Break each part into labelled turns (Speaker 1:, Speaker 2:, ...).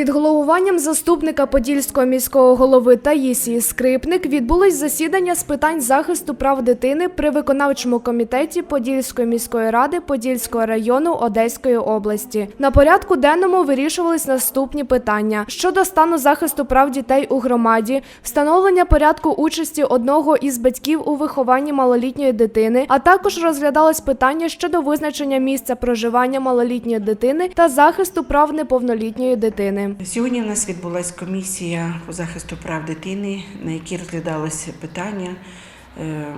Speaker 1: Під головуванням заступника Подільського міського голови Таїсії Скрипник відбулось засідання з питань захисту прав дитини при виконавчому комітеті Подільської міської ради Подільського району Одеської області. На порядку денному вирішувались наступні питання щодо стану захисту прав дітей у громаді, встановлення порядку участі одного із батьків у вихованні малолітньої дитини, а також розглядалось питання щодо визначення місця проживання малолітньої дитини та захисту прав неповнолітньої дитини.
Speaker 2: Сьогодні в нас відбулася комісія по захисту прав дитини, на якій розглядалося питання, е,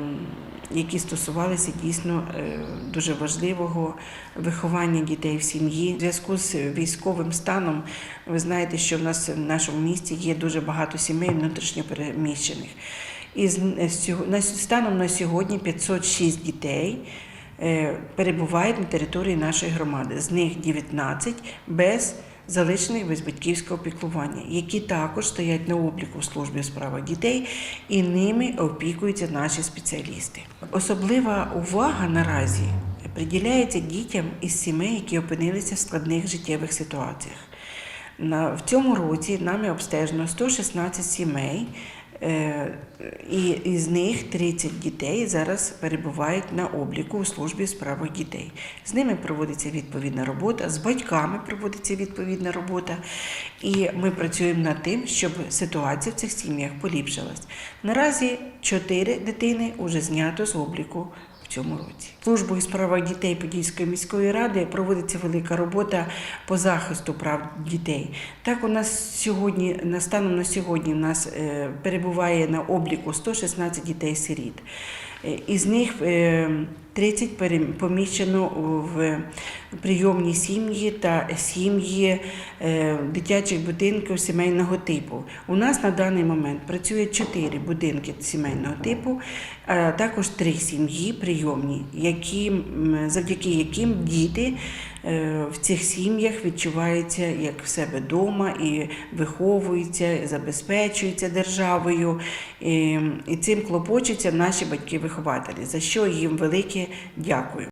Speaker 2: які стосувалися дійсно е, дуже важливого виховання дітей в сім'ї. У зв'язку з військовим станом ви знаєте, що в нас в нашому місті є дуже багато сімей внутрішньо переміщених. І с- станом на сьогодні 506 дітей е, перебувають на території нашої громади. З них 19 без залишених без батьківського піклування, які також стоять на обліку в службі у дітей, і ними опікуються наші спеціалісти. Особлива увага наразі приділяється дітям із сімей, які опинилися в складних життєвих ситуаціях. В цьому році нами обстежено 116 сімей, і із них 30 дітей зараз перебувають на обліку у службі справах дітей. З ними проводиться відповідна робота, з батьками проводиться відповідна робота, і ми працюємо над тим, щоб ситуація в цих сім'ях поліпшилась. Наразі 4 дитини вже знято з обліку цьому році. Службою справах дітей Подільської міської ради проводиться велика робота по захисту прав дітей. Так, у нас сьогодні, на станом на сьогодні, у нас е, перебуває на обліку 116 дітей-сиріт. Е, Із них е, 30 поміщено в прийомні сім'ї та сім'ї е, дитячих будинків сімейного типу. У нас на даний момент працює 4 будинки сімейного типу, а також 3 сім'ї прийомні, які, завдяки яким діти е, в цих сім'ях відчувається як в себе вдома і виховується, забезпечується державою. І, і цим клопочуться наші батьки-вихователі, за що їм велике дякую.